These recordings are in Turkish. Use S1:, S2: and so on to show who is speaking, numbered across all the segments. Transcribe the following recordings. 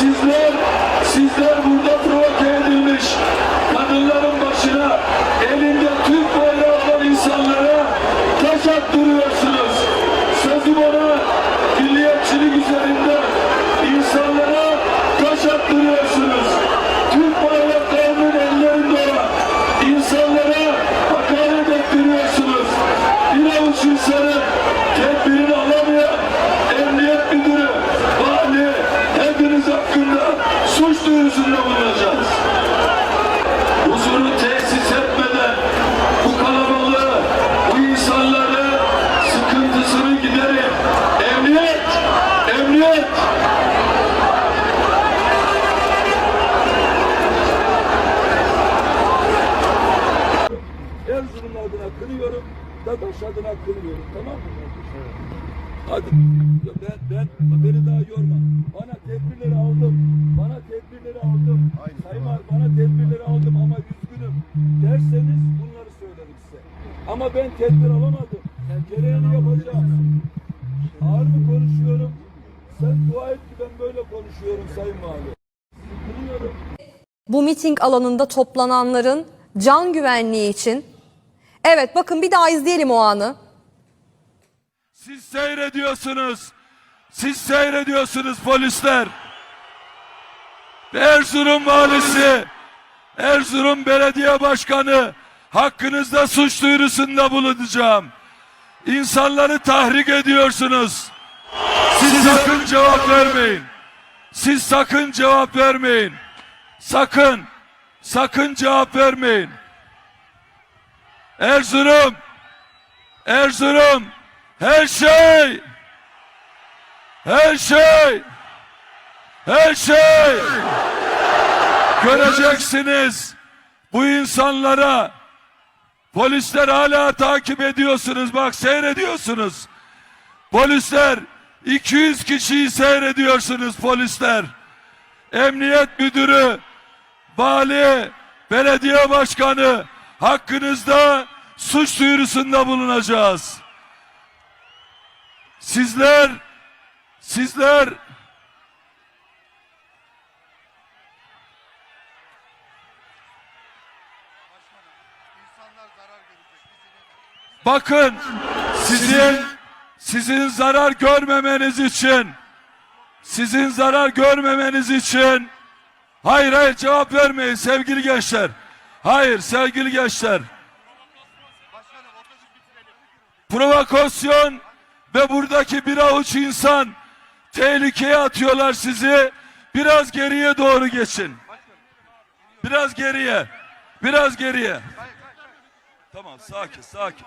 S1: Sizler, sizler burada provoke edilmiş kadınların başına elinde Türk bayrağı olan insanlara taş attırıyorsunuz. Sözüm ona milliyetçilik üzerinde insanlara taş attırıyorsunuz. Türk bayraklarının ellerinde olan insanlara hakaret ettiriyorsunuz. Bir avuç insanın tedbirini alamayan emniyet müdürü, vali, hepiniz hakkında suç duyurusunda bulunacağız. Huzuru tesis etmeden bu kalabalığı, bu insanları sıkıntısını giderin. Emniyet, emniyet. Erzurum adına kınıyorum, Adına kınıyorum. Tamam mı? Hadi. Ya Ben, ben, beni daha yorma. Bana tedbirleri aldım. Bana tedbirleri aldım. Sayın Var, bana tedbirleri aldım ama üzgünüm. Derseniz bunları söylerim size. Ama ben tedbir alamadım. Gereğini yapacağım. Ağır mı konuşuyorum? Sen dua et ki ben böyle konuşuyorum Sayın Vali.
S2: Bu miting alanında toplananların can güvenliği için Evet bakın bir daha izleyelim o anı.
S1: Siz seyrediyorsunuz. Siz seyrediyorsunuz polisler. Erzurum valisi, Erzurum belediye başkanı hakkınızda suç duyurusunda bulunacağım. İnsanları tahrik ediyorsunuz. Siz sakın cevap vermeyin. Siz sakın cevap vermeyin. Sakın, sakın cevap vermeyin. Erzurum, Erzurum her şey her şey her şey. Göreceksiniz bu insanlara. Polisler hala takip ediyorsunuz bak seyrediyorsunuz. Polisler 200 kişiyi seyrediyorsunuz polisler. Emniyet müdürü vali belediye başkanı hakkınızda suç duyurusunda bulunacağız. Sizler, sizler bakın sizin sizin zarar görmemeniz için sizin zarar görmemeniz için hayır hayır cevap vermeyin sevgili gençler. Hayır sevgili gençler. Provokasyon ve buradaki bir avuç insan tehlikeye atıyorlar sizi. Biraz geriye doğru geçin. Biraz geriye. Biraz geriye. Tamam sakin sakin.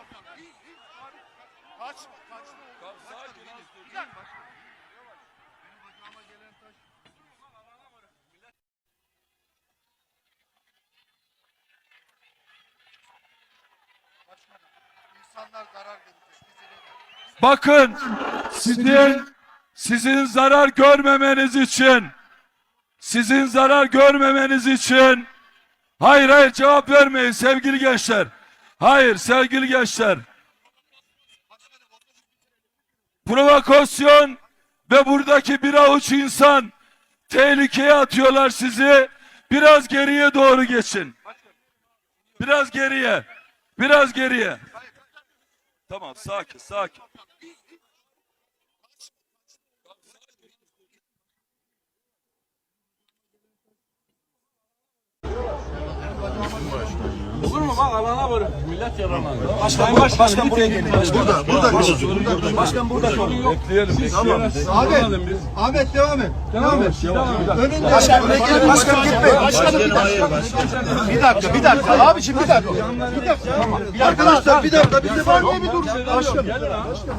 S3: İnsanlar zarar görecek.
S1: Bakın sizin sizin zarar görmemeniz için sizin zarar görmemeniz için hayır hayır cevap vermeyin sevgili gençler. Hayır sevgili gençler. Provokasyon ve buradaki bir avuç insan tehlikeye atıyorlar sizi. Biraz geriye doğru geçin. Biraz geriye. Biraz geriye. Tamam sakin sakin.
S4: Alana vurun. Millet yaranlar. Başkan, başkan, başkan buraya gelin.
S3: Burada, burada.
S4: Başkan burada.
S1: Bekleyelim bekleyelim.
S3: Ahmet, Ahmet devam et. Devam et. Önünde.
S4: Başkan,
S3: Başkan, başkan gitme. Başkanım bir dakika. Bir dakika, bir dakika. Abiciğim bir dakika. Bir dakika. Tamam. Arkadaşlar bir dakika. Bizi var diye bir dur. Başkanım.
S5: Başkanım.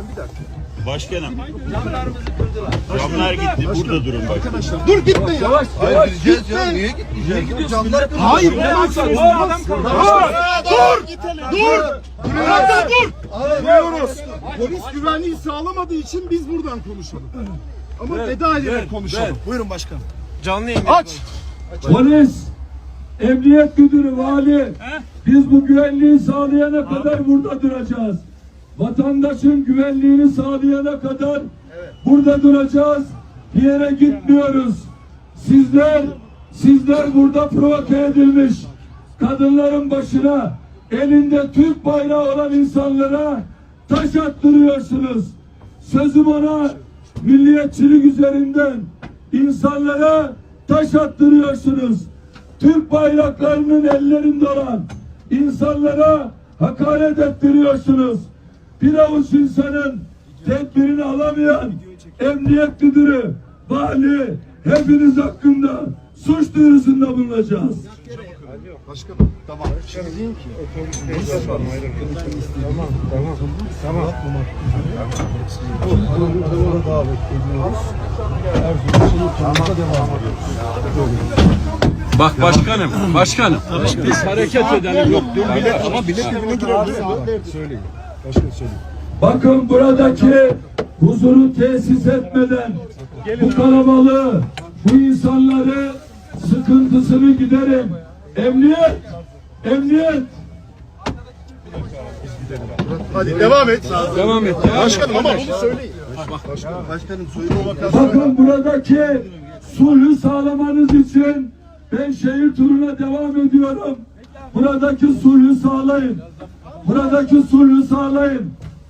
S5: Camlar gitti. Burada durun bak.
S3: Dur gitme ya.
S4: Yavaş, yavaş.
S3: Gitme. Niye gitmeyeceğiz? Camlar Hayır.
S4: Bu adam
S3: Dur. Dur. Bir dakika dur. Diyoruz. Polis güvenliği sağlamadığı için biz buradan konuşalım. Ama veda ederek konuşalım. Buyurun başkanım. Canlı yayın. Aç.
S1: Polis, emniyet müdürü, vali, biz bu güvenliği sağlayana kadar burada duracağız. Vatandaşın güvenliğini sağlayana kadar burada duracağız. Bir yere gitmiyoruz. Sizler, sizler burada provoke edilmiş kadınların başına elinde Türk bayrağı olan insanlara taş attırıyorsunuz. Sözüm ona milliyetçilik üzerinden insanlara taş attırıyorsunuz. Türk bayraklarının ellerinde olan insanlara hakaret ettiriyorsunuz. Bir avuç insanın tedbirini alamayan emniyet müdürü, vali hepiniz hakkında suç duyurusunda bulunacağız.
S3: Başkanım tamam. Şimdi diyeyim ki. Tamam tamam. Tamam. Tamam. davet ediyoruz.
S4: Bak başkanım, başkanım. Biz hareket edelim. Yok dur bilet.
S3: Ama bilet evine girelim. Söyleyin. Söyleyin.
S1: Bakın buradaki huzuru tesis etmeden bu kalabalığı, bu insanları sıkıntısını giderin. Emniyet, emniyet.
S3: Hadi devam et.
S4: Devam et ya.
S3: Başkanım ama bunu söyleyin. Başkanım, başkanım.
S1: Bakın buradaki sulhü sağlamanız için ben şehir turuna devam ediyorum. Buradaki sulhü sağlayın. Buradaki sulhü sağlayın.